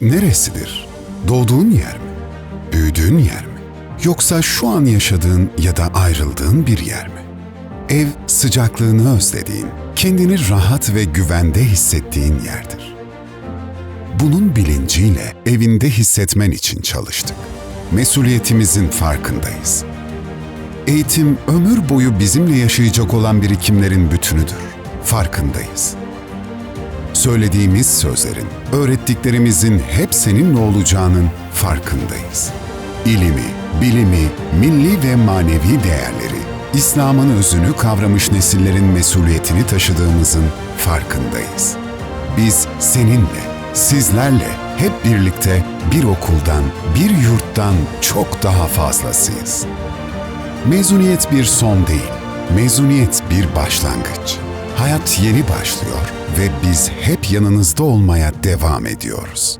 neresidir? Doğduğun yer mi? Büyüdüğün yer mi? Yoksa şu an yaşadığın ya da ayrıldığın bir yer mi? Ev sıcaklığını özlediğin, kendini rahat ve güvende hissettiğin yerdir. Bunun bilinciyle evinde hissetmen için çalıştık. Mesuliyetimizin farkındayız. Eğitim ömür boyu bizimle yaşayacak olan birikimlerin bütünüdür. Farkındayız. Söylediğimiz sözlerin, öğrettiklerimizin hep seninle olacağının farkındayız. İlimi, bilimi, milli ve manevi değerleri, İslam'ın özünü kavramış nesillerin mesuliyetini taşıdığımızın farkındayız. Biz seninle, sizlerle hep birlikte bir okuldan, bir yurttan çok daha fazlasıyız. Mezuniyet bir son değil, mezuniyet bir başlangıç. Hayat yeni başlıyor ve biz hep yanınızda olmaya devam ediyoruz.